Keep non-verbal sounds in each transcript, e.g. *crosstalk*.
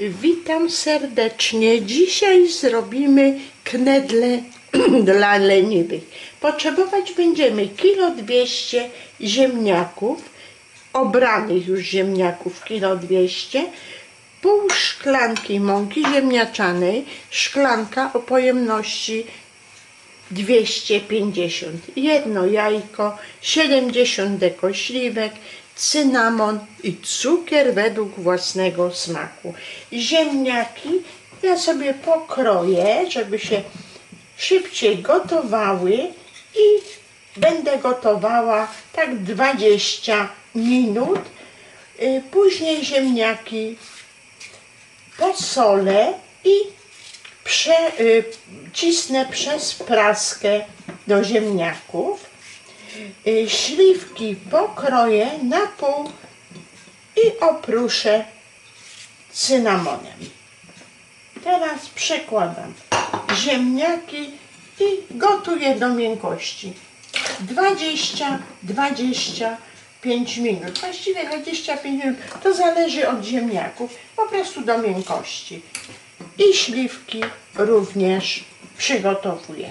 Witam serdecznie. Dzisiaj zrobimy knedle *clears throat* dla leniwych. Potrzebować będziemy kilo 200 ziemniaków, obranych już ziemniaków kilo 200, pół szklanki mąki ziemniaczanej, szklanka o pojemności 250, jedno jajko, 70 deko śliwek, cynamon i cukier według własnego smaku. Ziemniaki ja sobie pokroję, żeby się szybciej gotowały i będę gotowała tak 20 minut. Y, Później ziemniaki posolę i prze, y, cisnę przez praskę do ziemniaków. Y, śliwki pokroję na pół i opruszę cynamonem. Teraz przekładam ziemniaki i gotuję do miękkości. 20-25 minut. Właściwie 25 minut. To zależy od ziemniaków. Po prostu do miękkości. I śliwki również przygotowuję.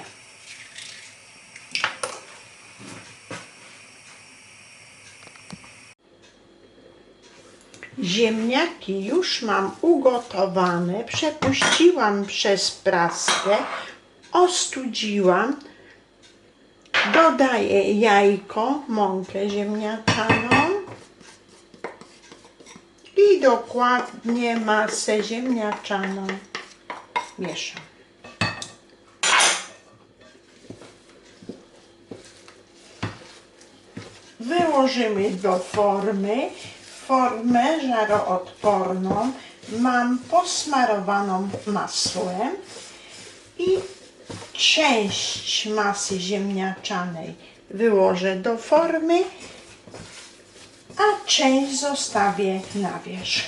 Ziemniaki już mam ugotowane, przepuściłam przez praskę, ostudziłam, dodaję jajko, mąkę ziemniaczaną i dokładnie masę ziemniaczaną mieszam. Wyłożymy do formy. Formę żaroodporną mam posmarowaną masłem i część masy ziemniaczanej wyłożę do formy, a część zostawię na wierzch.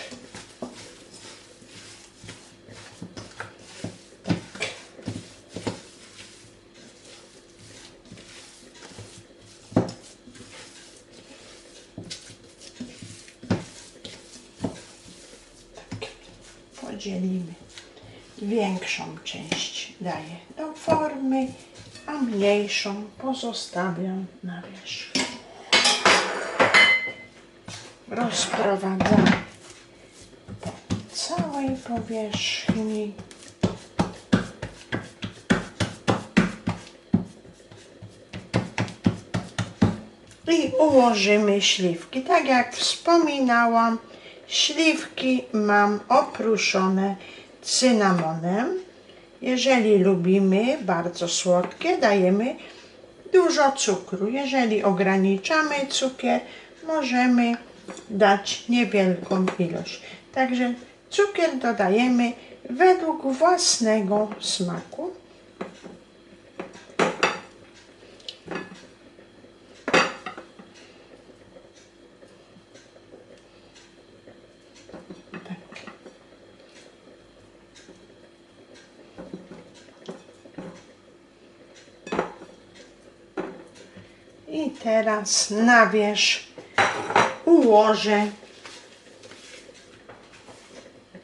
Tak. Podzielimy. Większą część daję do formy, a mniejszą pozostawiam na wierzch. Rozprowadzam po całej powierzchni. I ułożymy śliwki. Tak jak wspominałam, śliwki mam opruszone cynamonem. Jeżeli lubimy bardzo słodkie, dajemy dużo cukru. Jeżeli ograniczamy cukier, możemy dać niewielką ilość. Także cukier dodajemy według własnego smaku. I teraz na wierzch ułożę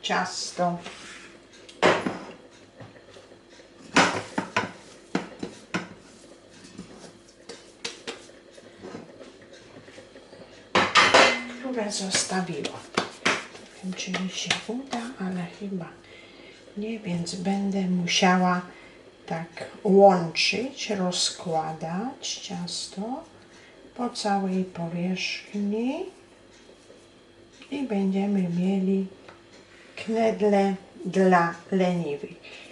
ciasto. które zostawiłam. Nie wiem, czy mi się uda, ale chyba nie, więc będę musiała tak łączyć, rozkładać ciasto po całej powierzchni i będziemy mieli knedle dla leniwych.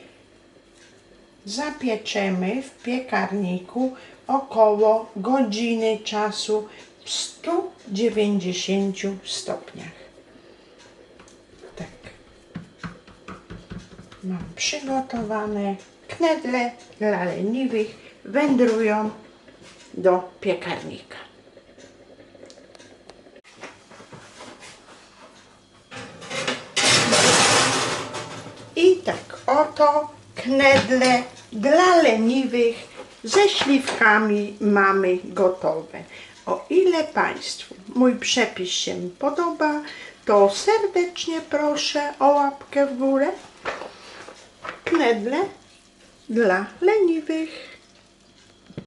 Zapieczemy w piekarniku około godziny czasu w 190 stopniach. Tak. Mam przygotowane knedle dla leniwych. Wędrują do piekarnika. I tak oto knedle dla leniwych ze śliwkami mamy gotowe. O ile Państwu mój przepis się podoba, to serdecznie proszę o łapkę w górę. Knedle dla leniwych.